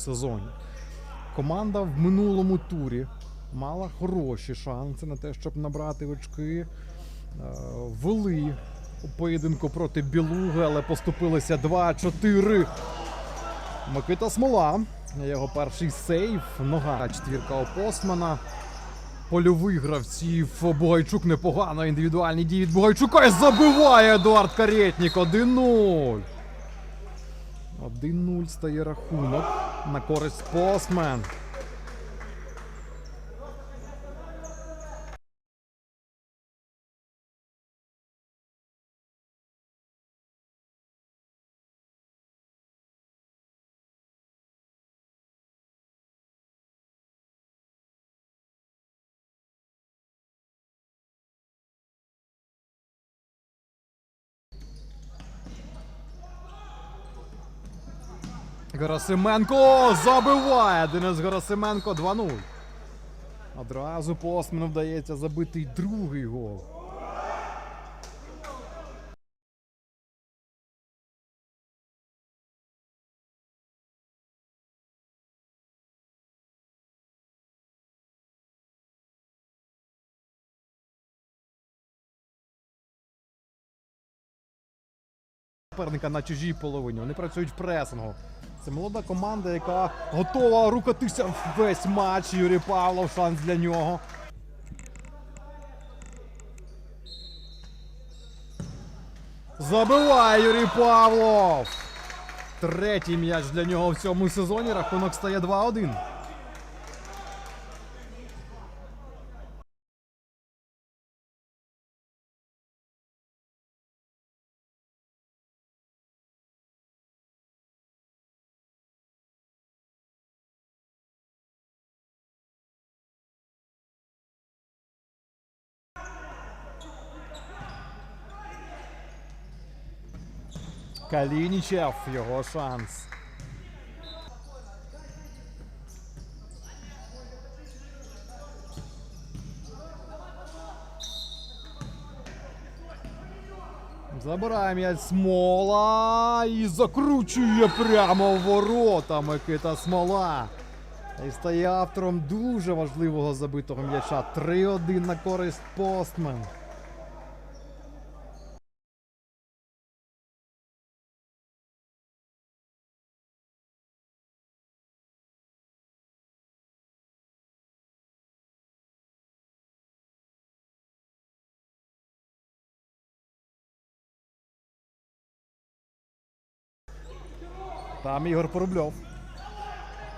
сезоні. Команда в минулому турі мала хороші шанси на те, щоб набрати очки. Е, Вели у поєдинку проти Білуги, але поступилися 2-4. Микита Смола. Його перший сейв. Нога четвірка у Постмана. Польовий гравців. Бугайчук непогано. Індивідуальні дії від Бугайчука і забиває Едуард Карєтнік. 1-0. 1-0 стає рахунок на користь Постмен. Герасименко забиває. Денис Герасименко 2-0. Одразу Постмену вдається забити другий гол. суперника на чужій половині. Вони працюють в пресингу. Це молода команда, яка готова рухатися весь матч. Юрій Павлов, шанс для нього. Забиває Юрій Павлов. Третій м'яч для нього в цьому сезоні. Рахунок стає 2-1. Калінічев, його шанс. Забирає м'яч Смола і закручує прямо в ворота Микита Смола. І стає автором дуже важливого забитого м'яча. 3-1 на користь Постмен. Там Ігор Порубльов.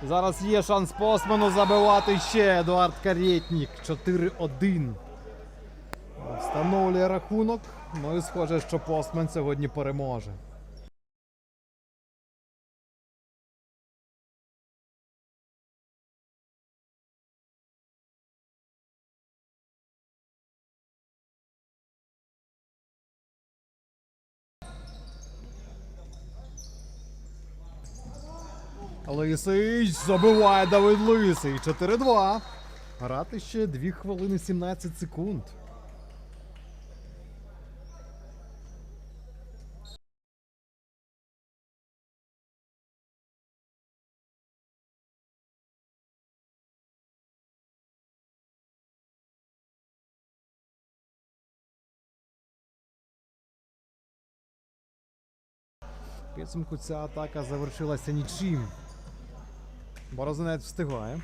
Зараз є шанс Посману забивати ще Едуард Карєтнік. 4-1. Встановлює рахунок. Ну і схоже, що Постман сьогодні переможе. Лисич забиває Давид Лисий. 4-2. Грати ще 2 хвилини 17 секунд. Підсумку ця атака завершилася нічим. Борозинець встигає.